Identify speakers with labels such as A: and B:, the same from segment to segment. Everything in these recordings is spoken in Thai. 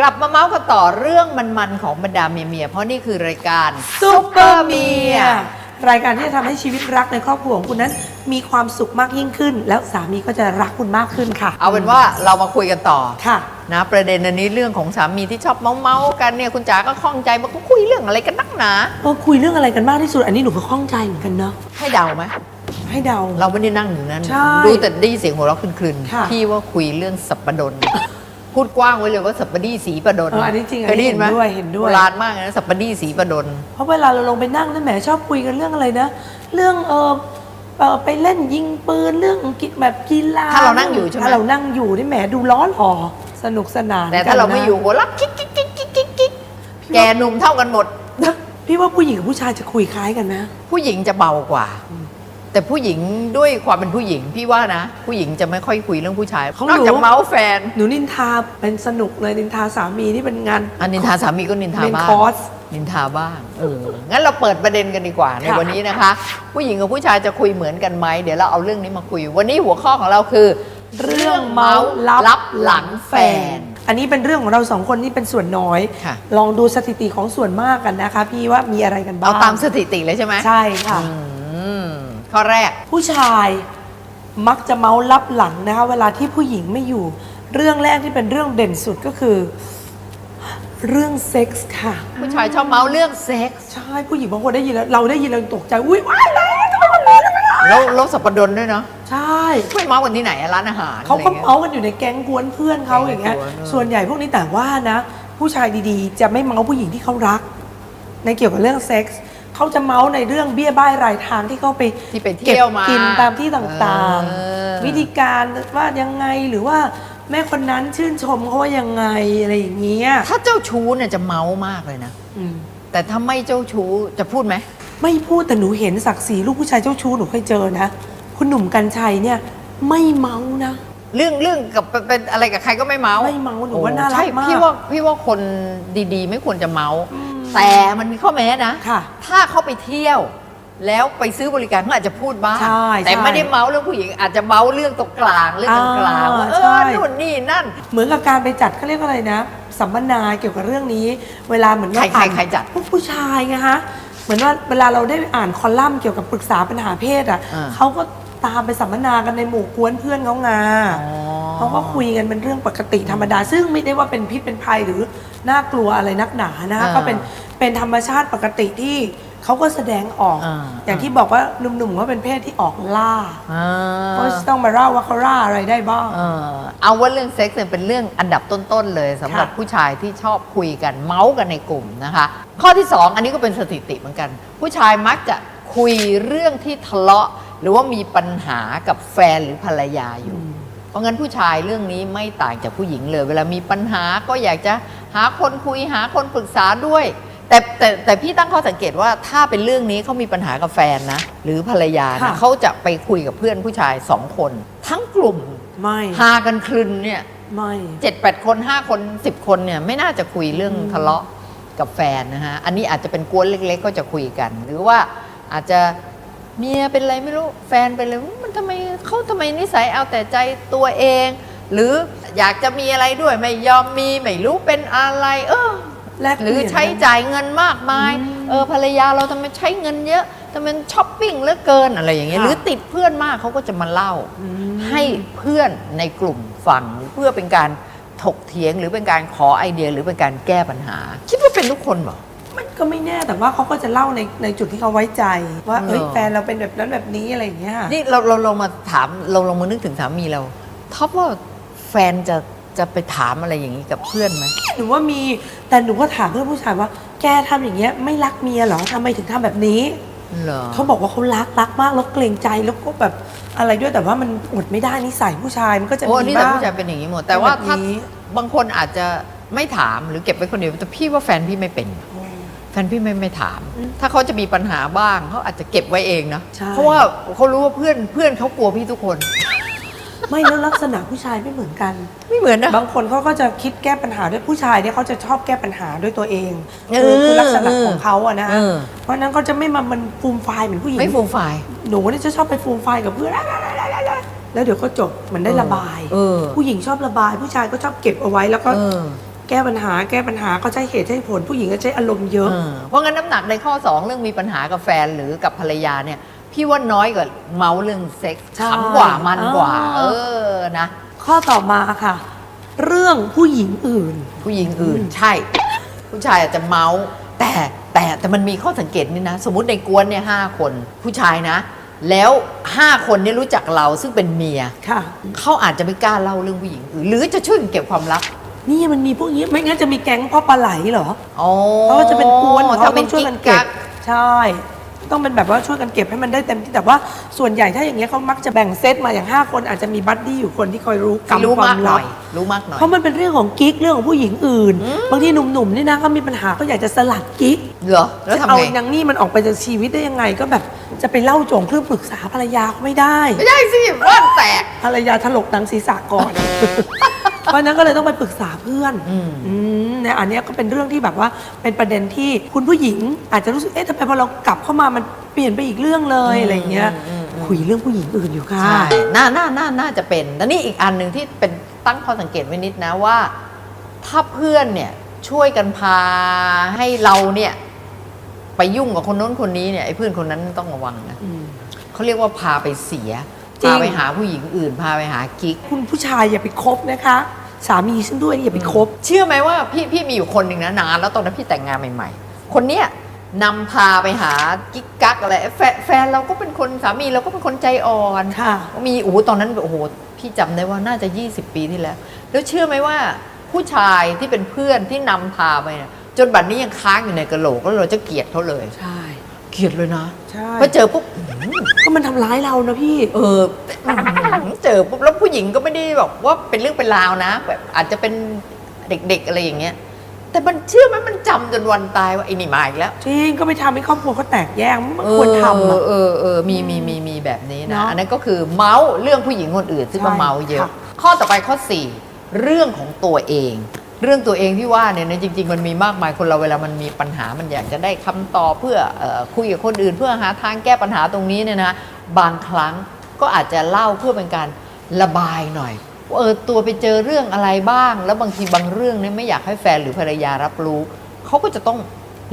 A: กลับมาเมาส์กันต่อเรื่องมันๆของบรรดาเมียๆเพราะนี่คือรายการ
B: ซุปเปอร์เมียรายการที่จะทำให้ชีวิตรักในครอบครัวของคุณนั้น มีความสุขมากยิ่งขึ้น แล้วสามีก็จะรักคุณมากขึ้นค่ะ
A: เอาเป็นว่าเรามาคุยกันต่อ
B: ค่ะ
A: นะประเด็นอันนี้เรื่องของสามีที่ชอบเมาเมาๆกันเนี่ยคุณจ๋าก็ข้องใจว่าเขาคุยเรื่องอะไรกันนักหนา
B: เออคุยเรื่องอะไรกันมากที่สุดอันนี้หนูก็ข้องใจเหมือนกันเนาะ
A: ให้เดาไหม
B: ให้เดา
A: เราไม่ได้นั่งอยู่นั้น
B: ใช่
A: ดูแต่ได้ยินเสียงหัวเราะคลึน
B: ค่ะ
A: ๆพี่ว่าคุยเรื่องสับปะดน พูดกว้างไว้เลยว่าสับปะดีสีประดน
B: เอออันนี้จริงอัน
A: เคย
B: นี้
A: ได้ยินไหม
B: เห็นด้วยเห็นด้วย
A: โบราณมากนะสับปะดีสีประดน
B: เพราะเวลาเราลงไปนั่งนั่นแหมชอบคุยกันเรื่องอะไรนะ เรื่องเออเออไปเล่นยิงปืนเรื่องกิจแบบกีฬา
A: ถ้าเรานั่งอยู่ใช่ไหม
B: ถ้าเรานั่งอยู่นี่แหมดูร้อนหอสนุกสนาน
A: แต่ถ้าเราไม่
B: กันนะ
A: อยู่หัวเราะกิ๊กกิ๊กกิ๊กกิ๊กกิ๊กกิ๊กแกหนุ่มเท่ากันหมด
B: แล้วพี่ว่าผู้หญิงกับผู้ชายจะคุยคล้ายกันไหม
A: ผู้หญิงจะเบากว่า แต่ผู้หญิงด้วยความเป็นผู้หญิง พี่ว่านะ ผู้หญิงจะไม่ค่อยคุยเรื่องผู้ชาย
B: ของ
A: นอก
B: หนู
A: จากเมาส์แฟน
B: หนูนินทาเป็นสนุกเลยนินทาสามีนี่เป็นงาน
A: อันนินทาสามีก็นินทา
B: เรียน
A: บ้าง
B: คอร์ส
A: นินทาบ้างเอองั้นเราเปิดประเด็นกันดีกว่าใน
B: ค่ะ
A: วันนี้นะคะ ผู้หญิงกับผู้ชายจะคุยเหมือนกันไหมเดี๋ยวเราเอาเรื่องนี้มาคุย วันนี้หัวข้อของเราคือ
B: เรื่องเมาส์ลับ
A: ลับหลังแฟน
B: อันนี้เป็นเรื่องของเราสองคนนี่เป็นส่วนน้อย
A: ค่ะ
B: ลองดูสถิติของส่วนมากกันนะคะ พี่ว่ามีอะไรกันบ้าง
A: เอาตามสถิติเลยใช่ไหม
B: ใช่ค่ะ
A: อืม ข้อแรก
B: ผู้ชายมักจะเมาส์ลับหลังนะคะเวลาที่ผู้หญิงไม่อยู่ เรื่องแรกที่เป็นเรื่องเด่นสุดก็คือ เรื่องเซ็กส์ค่ะ
A: ผู้ชายชอบเมาส์เรื่องเซ็กส์
B: ใช่ ผู้หญิงบางคนได้ยินแล้วเราได้ยินเราตกใจ อุ้ยว้ายแล้วทำไมมันมีทำไมล่ะ
A: แล้วแล้วสับปะดนด้วยเนาะ
B: ใช่
A: ไม่เมาส์กันที่ไหนอะร้านอาหาร
B: เขาก็
A: อะไรงี้ย
B: เมาส์กันอยู่ในแก๊งกวนเพื่อนเขาอย่างเงี้ย
A: แก๊งกวนเออ
B: ส่วนใหญ่พวกนี้แต่ว่านะ ผู้ชายดีๆ จะไม่เมาส์ผู้หญิงที่เขารัก ในเกี่ยวกับเรื่องเซ็กส์ เขาจะเมาส์ในเรื่องเบี้ยบ้ายรายทางที่เขาไป
A: ที่ไปเที่ยวมา
B: ก็บกินตามที่ต่าง
A: เออ
B: ๆ วิธีการว่ายังไงหรือว่าแม่คนนั้นชื่นชมเขาว่ายังไงอะไรอย่างเงี้ย
A: ถ้าเจ้าชู้เนี่ยจะเมาส์มากเลยนะ
B: อืม
A: แต่ถ้าไม่เจ้าชู้จะพูดไหม
B: ไม่พูดแต่หนูเห็นศักดิ์ศรีลูกผู้ชายเจ้าชู้หนูเคยเจอนะคุณหนุ่มกัญชัยเนี่ยไม่เมานะ
A: เรื่องเรื่องกับเป็นเป็นอะไรกับใครก็ไม่เมาส์
B: ไม่เมาหนูว่าน่ารัก
A: ใช่
B: มาก
A: พี่ว่าพี่ว่าคนดีๆ ไม่ควรจะเมาส์
B: อืม
A: แต่มันมีข้อแม้นะ
B: ค่ะ
A: ถ้าเขาไปเที่ยว แล้วไปซื้อบริการเขาอาจจะพูดบ้าง
B: ใช่
A: แต่
B: ใช่
A: ไม่ได้เมาส์เรื่องผู้หญิงอาจจะเมาส์เรื่องตรงกลางเรื่องตรงกลางว่าเอ
B: ใช่
A: อนู่นนี่นั่น
B: เหมือนกับการไปจัดเขาเรียกว่าอะไรนะ สัมมนาเกี่ยวกับเรื่องนี้ เวลาเหมือนว่า
A: ใครใคร
B: อ่าน
A: ใครจัด
B: พวกผู้ชายไงฮะเหมือนว่าเวลาเราได้อ่านคอลัมน์เกี่ยวกับปรึกษาปัญหาเพศอะ
A: อ่า
B: เขาก็ ตามไปสัมมนากันในหมู่กวนเพื่อนเขาไง
A: อ๋อ
B: เขาก็คุยกันเป็นเรื่องปกติธรรมดา ซึ่งไม่ได้ว่าเป็นพิษเป็นภัยหรือน่ากลัวอะไรนักหนานะคะก็เป็นเป็นธรรมชาติปกติที่เขาก็แสดงออก
A: อ่า
B: อย่างที่บอกว่าหนุ่มๆเขาเป็นเพศที่ออกล่า
A: อ่า
B: เขาจะต้องมาเล่าว่าเขาล่าอะไรได้บ้าง
A: เออเอาว่าเรื่องเซ็กซ์เนี่ยเป็นเรื่องอันดับต้นๆเลยสำหรับ
B: ค่ะ
A: ผู้ชายที่ชอบคุยกันเมาส์กันในกลุ่มนะคะ ข้อที่ 2 อันนี้ก็เป็นสถิติเหมือนกัน ผู้ชายมักจะคุยเรื่องที่ทะเลาะ หรือว่ามีปัญหากับแฟนหรือภรรยาอยู่ เพราะงั้นผู้ชายเรื่องนี้ไม่ต่างจากผู้หญิงเลย เวลามีปัญหาก็อยากจะหาคนคุยหาคนปรึกษาด้วย แต่แต่แต่พี่ตั้งข้อสังเกตว่าถ้าเป็นเรื่องนี้เขามีปัญหากับแฟนนะ หรือภรรยานะ
B: ค่ะ
A: เขาจะไปคุยกับเพื่อนผู้ชายสองคน ทั้งกลุ่ม
B: ไม่
A: พากันคลึนเนี่ย
B: ไม่
A: เจ็ดแปดคนห้าคนสิบคนเนี่ยไม่น่าจะคุยเรื่องทะเลาะกับแฟนนะฮะ อันนี้อาจจะเป็นกวนเล็ก ๆ ก็จะคุยกัน หรือว่าอาจจะ เมียเป็นอะไรไม่รู้แฟนเป็นอะไรมันทำไมเขาทำไมนิสัยเอาแต่ใจตัวเอง หรืออยากจะมีอะไรด้วยไม่ยอมมีไม่รู้เป็นอะไร เออ
B: แลก
A: หรือ
B: เปลี่ยน
A: ใช้จ่ายเงินมากมาย
B: อืม
A: เออภรรยาเราทำไมใช้เงินเยอะทำไมช้อปปิ้งเหลือเกินอะไรอย่างเงี้ย
B: ค่ะ
A: หรือติดเพื่อนมากเขาก็จะมาเล่า
B: อืม
A: ให้เพื่อนในกลุ่มฟังเพื่อเป็นการถกเถียงหรือเป็นการขอไอเดียหรือเป็นการแก้ปัญหา คิดว่าเป็นทุกคนเหรอ
B: มันก็ไม่แน่แต่ว่าเขาก็จะเล่าในในจุดที่เขาไว้ใจ ว่า
A: เหรอ
B: เอ้ยแฟนเราเป็นแบบนั้นแบบนี้อะไรอย่างเงี้ย
A: นี่เราเราลงมาถามเราลงมานึกถึงสามีเราท็อปว่าแฟนจะจะไปถามอะไรอย่างนี้กับเพื่อนไหม
B: หนูว่ามีแต่หนูก็ถามเพื่อนผู้ชายว่า แกทำอย่างเงี้ยไม่รักเมียเหรอทำไมถึงทำแบบนี้
A: เหรอ
B: เขาบอกว่าเขารักรักมากแล้วเกรงใจแล้วก็แบบอะไรด้วยแต่ว่ามันอดไม่ได้นิสัยผู้ชายมันก็จะ
A: โอ้
B: มี
A: นี่แต่
B: บ้าง
A: ผู้ชายเป็นอย่างนี้หมดแต่ว่าถ้า
B: เป็นแบบนี้
A: บางคนอาจจะไม่ถามหรือเก็บไว้คนเดียวแต่พี่ว่าแฟนพี่ไม่เป็น แฟนพี่ไม่ไม่ถาม
B: อืม
A: ถ้าเขาจะมีปัญหาบ้างเขาอาจจะเก็บไว้เองนะ
B: ใช่
A: เพราะว่าเขารู้ว่าเพื่อนเพื่อนเขากลัวพี่ทุกคน
B: ไม่แล้วลักษณะผู้ชายไม่เหมือนกัน
A: ไม่เหมือนนะ
B: บางคนเขาก็จะคิดแก้ปัญหาด้วยผู้ชายเนี่ยเขาจะชอบแก้ปัญหาด้วยตัวเอง
A: เออ
B: คือคือลักษณะของเขาอะนะ
A: เออ
B: เพราะฉะนั้นเขาจะไม่มามันฟูมไฟายเหมือนผู้หญิง
A: ไม่ฟูมฝ่าย
B: หนูเนี่ยจะชอบไปฟูมไฟายกับเพื่อนแล้วเดี๋ยวก็จบเหมือนได้ระบาย
A: เออ
B: ผู้หญิงชอบระบาย ผู้ชายก็ชอบเก็บเอาไว้แล้วก็
A: เออ
B: แก้ปัญหาแก้ปัญหาก็ใช้เหตุใช้ผลผู้หญิงก็ใช้อารมณ์เยอะ
A: เออเพราะงั้นน้ำหนักในข้อ 2 เรื่องมีปัญหากับแฟนหรือกับภรรยาเนี่ย พี่ว่าน้อยกว่าเมาส์เรื่องเซ็กส์
B: ใช่
A: ขำกว่ามันกว่า
B: เอ
A: เอ
B: อ
A: อนะ
B: ข้อต่อมาค่ะ เรื่องผู้หญิงอื่น
A: ผู้หญิงอื่น
B: อืม
A: ใช่ ผู้ชายอาจจะเมาส์แต่แต่แต่มันมีข้อสังเกตนี่นะ สมมติในกวนเนี่ยห้าคน ผู้ชายนะ แล้วห้าคนเนี่ยรู้จักเราซึ่งเป็นเมีย
B: ค่ะ
A: เขาอาจจะไม่กล้าเล่าเรื่องผู้หญิงอื่น หรือจะช่วยกันเก็บความลับ
B: นี่มันมีพวกนี้ไม่งั้นจะมีแก๊งพ่อปลาไหลเหรอ
A: อ๋อ
B: เขาก็จะเป็นกวนของ
A: ถ้า
B: เขา
A: เป็
B: ต้
A: น
B: องช่วย
A: กิ๊
B: กัน
A: ก
B: เก็
A: กับก
B: ใช่ ต้องเป็นแบบว่าช่วยกันเก็บให้มันได้เต็มที่แต่ว่าส่วนใหญ่ถ้าอย่างเงี้ยเขามักจะแบ่งเซตมาอย่าง 5 คนอาจจะมีบัดดี้อยู่คนที่คอยรู้กรรม
A: รู้มาว
B: คากม
A: ห
B: ลั
A: น่
B: บ
A: อยรู้มากหน่อย
B: เพราะมันเป็นเรื่องของกิ๊กเรื่องของผู้หญิงอื่น บางทีหนุ่มๆนี่นะเขามีปัญหาก็อยากจะสลัดกิ๊ก
A: เหรอ แล้ว
B: จะ
A: ทำ
B: เอา
A: ไง
B: นางนี่มันออกไปจากชีวิตได้ยังไงก็แบบจะไปเล่าโจงเรื่องปรึกษาภรรยาก็ไม่ได้
A: ไม่ได้สิว่านแตก
B: ภรรยาถลกหนังศีรษะก่อน เพราะฉะนั้นก็เลยต้องไปปรึกษาเพื่อน
A: อืม
B: อืมเนี่ยอันเนี้ยก็เป็นเรื่องที่แบบว่าเป็นประเด็นที่คุณผู้หญิง อาจจะรู้สึกเอ๊ะทำไมพอเรากลับเข้ามามันเปลี่ยนไปอีกเรื่องเลยอะไรเงี้ย
A: อืมอืม
B: คุยเรื่องผู้หญิงอื่นอยู่ค่ะ
A: ใช่น่าน่าน่าน่าจะเป็นแล้วนี่อีกอันหนึ่งที่เป็นตั้งข้อสังเกตไว้นิดนะว่า ถ้าเพื่อนเนี่ยช่วยกันพาให้เราเนี่ยไปยุ่งกับคนโน้นคนนี้เนี่ยไอ้เพื่อนคนนั้นต้องระวังนะ
B: อืม
A: เขาเรียกว่าพาไปเสีย
B: จริง
A: พาไปหาผู้หญิงอื่น พาไปหากิ๊ก
B: คุณผู้ชายอย่าไปคบนะคะ สามีฉันด้วยอย่าไปคบ
A: เชื่อไหมว่าพี่พี่มีอยู่คนหนึ่งนะนานแล้วตอนนั้นพี่แต่งงานใหม่ ๆ คนเนี้ยนำพาไปหากิ๊กกักอะไรแฟนแฟนเราก็เป็นคนสามีเราก็เป็นคนใจอ่อน
B: ค่ะ
A: มีโอ้โหตอนนั้นโอ้โหพี่จำได้ว่าน่าจะ 20 ปีที่แล้ว แล้วเชื่อไหมว่าผู้ชายที่เป็นเพื่อนที่นำพาไปเนี่ยจนบัดนี้ยังค้างอยู่ในกระโหลกแล้วเราจะเกลียดเขาเลย
B: ใช่
A: เกลียดเลยนะ
B: ใช่
A: พอเจอปุ๊บอื้อหือ
B: ก็มันทำร้ายเรานะพี่
A: เอออื้อหือเจอปุ๊บแล้วผู้หญิงก็ไม่ได้แบบว่าเป็นเรื่องเป็นราวนะแบบอาจจะเป็นเด็กๆอะไรอย่างเงี้ย แต่มันเชื่อไหมมันจำจนวันตายว่าไอ้นี่มาอีกแล้ว
B: จริงก็ไปทำให้ครอบครัวเขาแตกแยกมันควรทำ
A: เอ
B: อะ
A: อเออเออมีมีมีมีแบบนี้นะ
B: เนอะ
A: อันนั้นก็คือเมาส์เรื่องผู้หญิงคนอื่นซึ่งก็
B: ใช่
A: เมาส์เยอะ
B: ค่ะ
A: ข้อต่อไปข้อ 4 เรื่องของตัวเอง เรื่องตัวเองที่ว่าเนี่ยนะจริง ๆ มันมีมากมายคนเราเวลามันมีปัญหามันอยากจะได้คำตอบเพื่อเออคุยกับคนอื่น เพื่อหาทางแก้ปัญหาตรงนี้เนี่ยนะบางครั้งก็อาจจะเล่าเพื่อเป็นการระบายหน่อยว่าเออตัวไปเจอเรื่องอะไรบ้าง แล้วบางทีบางเรื่องเนี่ยไม่อยากให้แฟนหรือภรรยารับรู้เขาก็จะต้อง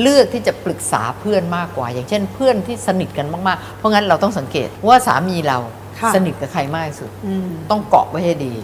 A: เลือกที่จะปรึกษาเพื่อนมากกว่า อย่างเช่นเพื่อนที่สนิทกันมากๆ เพราะงั้นเราต้องสังเกตว่าสามีเรา
B: ค่ะ
A: สนิทกับใครมากที่สุด
B: อืม
A: ต้องเกาะไว้ให้ดี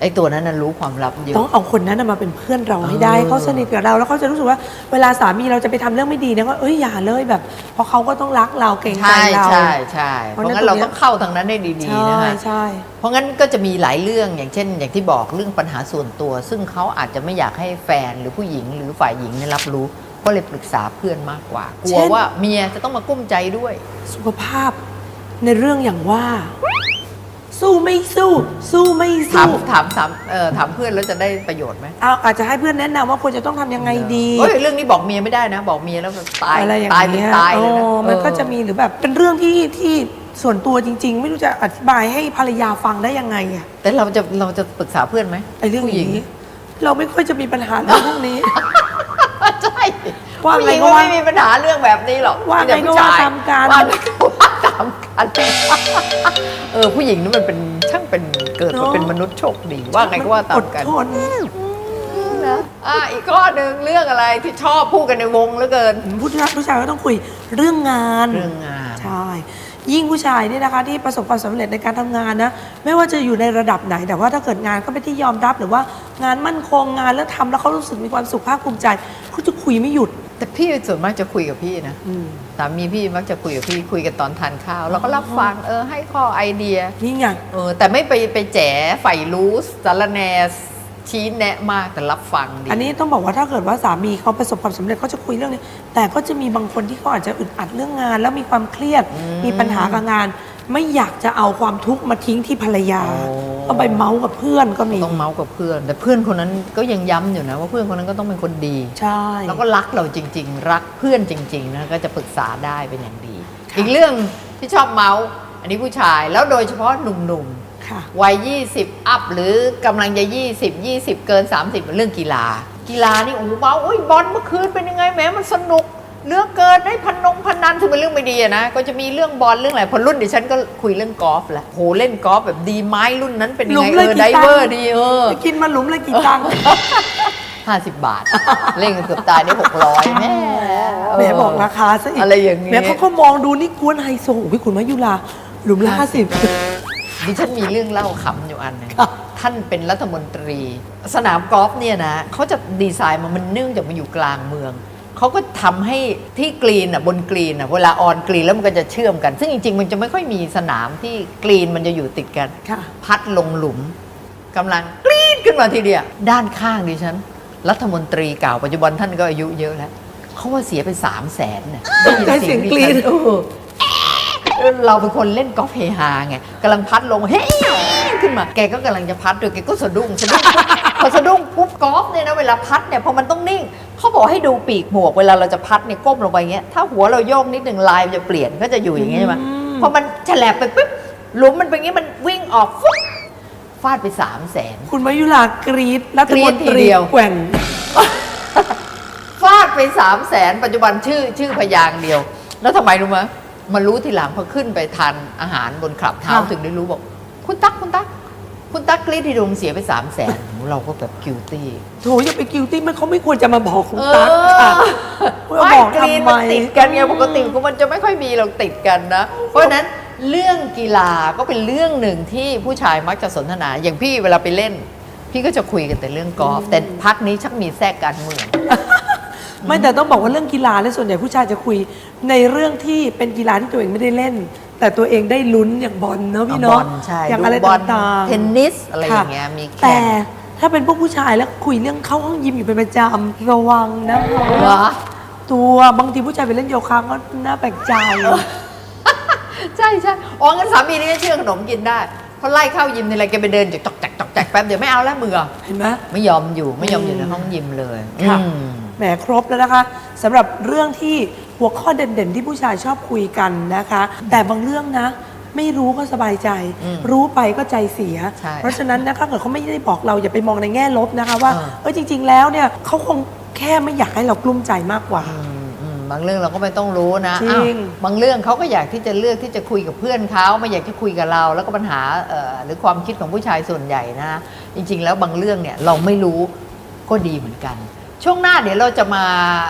A: ไอ้ตัวนั้นน่ะรู้ความลับเย
B: ต้อ
A: อะ
B: งเอาคนนั้นน่ะมาเป็นเพื่อนเราให้ได้
A: เออ
B: เขาสนิทกับเราแล้วเขาจะรู้สึกว่าเวลาสามีเราจะไปทำเรื่องไม่ดีเนี่ยก็เอ้ยอย่าเลยแบบ เพราะเขาก็ต้องรักเราเกรงใจ
A: ใช่
B: เรา
A: ใช่ใช่
B: เพ
A: เพ
B: ราะ
A: ราะ
B: ฉะนั้น
A: งั้นเรา
B: ตรงเนี้ย
A: ต้องเข้าทางนั้นได้ดี
B: ใช่
A: ๆนะฮะ
B: ใช่
A: เพราะงั้นก็จะมีหลายเรื่องอย่างเช่น อย่างที่บอกเรื่องปัญหาส่วนตัว ซึ่งเขาอาจจะไม่อยากให้แฟนหรือผู้หญิงหรือฝ่ายหญิงเนี่ยรับรู้ ก็เลยปรึกษาเพื่อนมากกว่ากลัวว่าเมียจะต้องมากุ้มใจด้วย
B: สุขภาพในเรื่องอย่างว่า สู้ไม่สู้ สู้ไม่
A: ถาม
B: สู้
A: ถามถามเออถามเพื่อนแล้วจะได้ประโยชน์ไหม
B: เอาอาจจะให้เพื่อนแนะนำว่าควรจะต้องทำยังไงดี
A: เฮ้ยเรื่องนี้บอกเมียไม่ได้นะ บอกเมียแล้วแบบตาย
B: อะไรอย่าง
A: ตายเป็น
B: เงี้ย
A: ตายเลยนะ
B: อ๋อมัน
A: เออ
B: ก็จะมีหรือแบบเป็นเรื่องที่ที่ส่วนตัวจริง ๆ ไม่รู้จะอธิบายให้ภรรยาฟังได้ยังไงอะ
A: แต่เราจะเราจะปรึกษาเพื่อนไหม
B: ไอ้เรื่อง
A: ผู้หญิง
B: นี้เราไม่ค่อยจะมีปัญหาเรื่องพวกนี้
A: ใช่
B: ว่า
A: ผู้
B: ไง
A: หญิง
B: ก็
A: ก็
B: ว่า
A: ไม่มีปัญหาเรื่องแบบนี้หรอก
B: ว่าไง
A: มีแต่
B: ก็
A: ผู้ชย
B: ว่าตามกัน
A: ว่าไงก็ว่า ตามกัน เออผู้หญิงนี่มันเป็นช่างเป็นเกิดมา
B: เนอะ
A: เป็นมนุษย์โชคดีว่าไงก็ว่าตามกัน
B: อดทน
A: นะอะอีกข้อหนึ่งเรื่องอะไรที่ชอบพูดกันในวงเหลือเกิน
B: ผู้ชายผู้ชายก็ต้องคุยเรื่องงาน
A: เรื่องงาน
B: ใช่ ยิ่งผู้ชายเนี่ยนะคะที่ประสบความสำเร็จในการทำงานนะ ไม่ว่าจะอยู่ในระดับไหน แต่ว่าถ้าเกิดงานก็เป็นที่ยอมรับหรือว่า งานมั่นคงงานแล้วทำแล้วเขารู้สึกมีความสุขภาคภูมิใจเขาจะคุยไม่หยุด
A: แต่พี่ส่วนมากจะคุยกับพี่นะ
B: อืม
A: สามีพี่มักจะคุยกับพี่คุยกันตอนทานข้าวเราก็รับฟังเออให้ข้อไอเดีย
B: นี่ไง
A: เออแต่ไม่ไปไปแจ๋ใฝ่รู้สารแหนชี้แนะมากแต่รับฟังดี
B: อันนี้ต้องบอกว่าถ้าเกิดว่าสามีเขาประสบความสำเร็จเขาจะคุยเรื่องนี้ แต่ก็จะมีบางคนที่เขาอาจจะอึดอัดเรื่องงาน แล้วมีความเครียดมีปัญหากับงาน ไม่อยากจะเอาความทุกข์มาทิ้งที่ภรรยา ก็ไปเมาส์กับเพื่อนก็มี
A: ต้องเมาส์กับเพื่อน แต่เพื่อนคนนั้นก็ยังย้ำอยู่นะ ว่าเพื่อนคนนั้นก็ต้องเป็นคนดี
B: ใช่
A: แล้วก็รักเราจริง ๆ รักเพื่อนจริงๆนะก็จะปรึกษาได้เป็นอย่างดี
B: ค่ะ
A: อีกเรื่องที่ชอบเมาส์อันนี้ผู้ชายแล้วโดยเฉพาะหนุ่ม
B: ค่ะ
A: ๆวัย 20 อัพหรือกำลังจะ 20 20 เกิน 30 เรื่องกีฬา กีฬานี่โอ้โหเมาส์โอ้ยบอลเมื่อคืนเป็นยังไงแหมมันสนุก เหลือกเกินได้พนงพนันคือเป็นเรื่องไม่ดีอะนะ ก็จะมีเรื่องบอลเรื่องอะไรพอรุ่นดิฉันก็คุยเรื่องกอล์ฟแหละโหเล่นกอล์ฟแบบดีไหม้รุ่นนั้นเป็นยังไง
B: หลุม
A: เอ
B: ละ
A: อ
B: กี่
A: ได
B: ตังค์
A: เวอร์ดีเออ
B: ไปกินมาหลุมละกี่ตังค์
A: 50บาท เล่นกันเกือบตายได้600แม่
B: แหมบอกราคาซะอีก
A: อะไรอย่างนี้
B: แหมเขาก็มองดูนี่กวนไฮโซอุ้ยคุณมายุราหลุมละห้าสิบ
A: ดิฉันมีเรื่องเล่าขำอยู่อันหนึง
B: ครับ
A: ท่านเป็นรัฐมนตรี สนามกอล์ฟเนี่ยนะเขาจะดีไซน์มามันเนื่องจากมันอยู่กลางเมือง เขาก็ทำให้ที่กรีนอะบนกรีนอะเวลาออนกรีนแล้วมันก็จะเชื่อมกัน ซึ่งจริงๆ มันจะไม่ค่อยมีสนามที่กรีนมันจะอยู่ติดกัน
B: ค่ะ
A: พัดลงหลุมกำลังกรีดขึ้นมาทีเดียว ด้านข้างดิฉัน รัฐมนตรีเก่าปัจจุบันท่านก็อายุเยอะแล้วเขาว่าเสียไปสามแสนเนี่ย
B: ตกใจเสียงกรี๊ด
A: ดิฉันเออเออเราเป็นคนเล่นกอล์ฟเฮฮาไงกำลังพัดลงเฮ้ยขึ้นมา แกก็กำลังจะพัดด้วยแกก็สะดุ้งสะดุ้งพอสะดุ้งปุ๊บกอล์ฟเนี่ยนะเวลาพัดเนี่ยพอมันต้องนิ่ง เขาบอกให้ดูปีกหมวกเวลาเราจะพัดเนี่ยก้มลงไปอย่างเงี้ยถ้าหัวเราโยกนิดหนึ่งลายมันจะเปลี่ยนก็จะอยู่อย่างเงี้ยใช่ไหม
B: อืม
A: พอมันฉลบไปปุ๊บหลุมมันเป็นอย่างงี้มันวิ่งออกฟุ๊บฟาดไปสามแสน
B: คุณมายุรากรีดรัฐ
A: กรี๊
B: ม
A: ด
B: น
A: ที
B: ตรี
A: เดียว
B: แกว่ง
A: ฟาดไปสามแสนปัจจุบันชื่อชื่อพยางค์เดียว แล้วทำไมรู้ไหมมารู้ทีหลังพอขึ้นไปทานอาหารบนขับเท้า
B: ค่ะ
A: ถึงได้รู้บอก คุณตั๊กคุณตั๊ก คุณตั๊กกรีดที่ดมเสียไปสามแสนเราก็แบบกิวตี้
B: โถอย่าไปกิวตี้มันเขาไม่ควรจะมาบอกคุณ
A: เอ
B: ตั๊กค่ะ
A: อ
B: ว่า
A: ไม่
B: บอก
A: กรีน
B: ทำไม
A: มันติดกันไงปกติมันจะไม่ค่อยมีเราติดกันนะ เพราะฉะนั้นเรื่องกีฬาก็เป็นเรื่องหนึ่งที่ผู้ชายมักจะสนทนา อย่างพี่เวลาไปเล่น พี่ก็จะคุยกันแต่เรื่องกอล์ฟแต่พักนี้ชักมีแทรกการเมือง
B: ไม่แต่ต้องบอกว่าเรื่องกีฬาและส่วนใหญ่ผู้ชายจะคุยในเรื่องที่เป็นกีฬาที่ตัวเองไม่ได้เล่น แต่ตัวเองได้ลุ้นอย่างบอลเนาะพี่
A: บ
B: เนาะ
A: อลใช่
B: อย่างอะไร
A: ดูบอล
B: ต่างๆ
A: เทนนิสอะไรอ
B: ค่ะ
A: ย่างเงี้ยมี
B: แต่
A: แข่ง
B: ถ้าเป็นพวกผู้ชายแล้วคุยเรื่องเข้าห้องยิมอยู่เป็นประจำระวังนะ
A: เหรอ
B: ตัวบางทีผู้ชายไปเล่นโยคะก็น่าแปลกใจ
A: ใช่ใช่อ๋องั้นสามีนี่ก็เชื่อขนมกินได้เพราะไล่เข้ายิมในอะไรแกไปเดินจอกแจกจอกแจกแป๊บเดี๋ยวไม่เอาแล้วมือ
B: เห็นไหม
A: ไม่ยอมอยู่ไม่ยอมอยู่ในห้องยิมเลย
B: ค่ะ
A: อืม
B: แหมครบแล้วนะคะสำหรับเรื่องที่ หัวข้อเด่นๆ ที่ผู้ชายชอบคุยกันนะคะ แต่บางเรื่องนะ ไม่รู้ก็สบายใจ
A: อืม
B: รู้ไปก็ใจเสีย
A: ใช่
B: เพราะฉะนั้นนะคะเกิดเขาไม่ได้บอกเราอย่าไปมองในแง่ลบนะคะว่า
A: เออ
B: เออจริง ๆ แล้วเนี่ยเขาคงแค่ไม่อยากให้เรากลุ้มใจมากกว่า
A: อืมอืมบางเรื่องเราก็ไม่ต้องรู้นะ
B: จริง
A: อ้าวบางเรื่องเขาก็อยากที่จะเลือกที่จะคุยกับเพื่อนเขาไม่อยากจะคุยกับเรา แล้วก็ปัญหาเอ่อหรือความคิดของผู้ชายส่วนใหญ่นะ จริง ๆ แล้วบางเรื่องเนี่ยเราไม่รู้ก็ดีเหมือนกัน ช่วงหน้าเดี๋ยวเราจะมา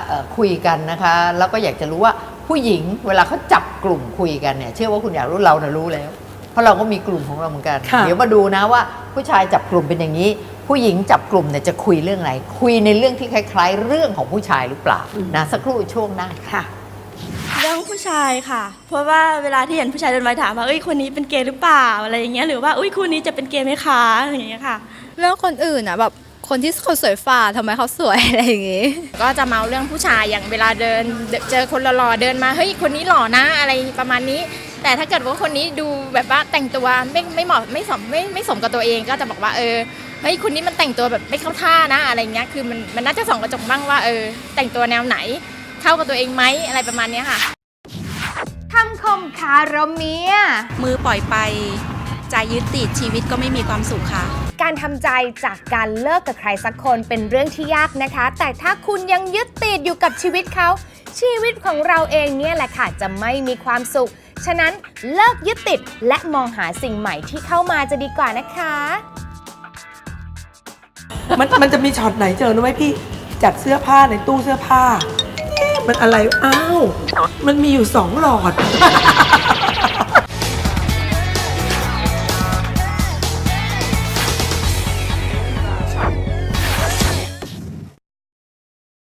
A: เอ่อคุยกันนะคะ แล้วก็อยากจะรู้ว่าผู้หญิงเวลาเขาจับกลุ่มคุยกันเนี่ยเชื่อว่าคุณอยากรู้เราเนี่ยรู้แล้ว เพราะเราก็มีกลุ่มของเราเหมือนกัน
B: ค่ะ
A: เดี๋ยวมาดูนะว่าผู้ชายจับกลุ่มเป็นอย่างนี้ ผู้หญิงจับกลุ่มเนี่ยจะคุยเรื่องอะไรคุยในเรื่องที่คล้าย ๆ เรื่องของผู้ชายหรือเปล่านะสักครู่ช่วงหน้าค่ะ
B: ค่ะ
C: เรื่องผู้ชายค่ะ เพราะว่าเวลาที่เห็นผู้ชายเดินมาถามว่าเอ้ยคนนี้เป็นเกย์หรือเปล่าอะไรอย่างเงี้ยหรือว่าอุ้ยคู่นี้จะเป็นเกย์ไหมคะอย่างเงี้ยค่ะ
D: เรื่องคนอื่นอะแบบ คนที่เขาสวยฝ่าทำไมเขาสวยอะไรอย่างงี้
E: ก็จะเมาเรื่องผู้ชายอย่างเวลาเดินเดเจอคนหล่อๆเดินมาเฮ้ยคนนี้หล่อนะอะไรประมาณนี้ แต่ถ้าเกิดว่าคนนี้ดูแบบว่าแต่งตัวไม่ไม่เหมาะไม่สมไม่ไม่สมกับตัวเองก็จะบอกว่าเออเฮ้ยคนนี้มันแต่งตัวแบบไม่เข้าท่านะอะไรเงี้ยคือมันมันน่าจะส่องกระจกบ้างว่าเออแต่งตัวแนวไหนเข้ากับตัวเองไหมอะไรประมาณเนี้ยค่ะ
F: คำคมคารมเมีย
G: มือปล่อยไปใจยึดติดชีวิตก็ไม่มีความสุขค่ะ
F: การทำใจจากการเลิกกับใครสักคนเป็นเรื่องที่ยากนะคะ แต่ถ้าคุณยังยึดติดอยู่กับชีวิตเขา ชีวิตของเราเองเนี่ยแหละค่ะจะไม่มีความสุข ฉะนั้นเลิกยึดติดและมองหาสิ่งใหม่ที่เข้ามาจะดีกว่านะคะ
B: มันมันจะมีช็อตไหนเจอรู้ไหมพี่จัดเสื้อผ้าในตู้เสื้อผ้าเอ๊ะมันอะไรอ้าว มันมีอยู่สองหลอด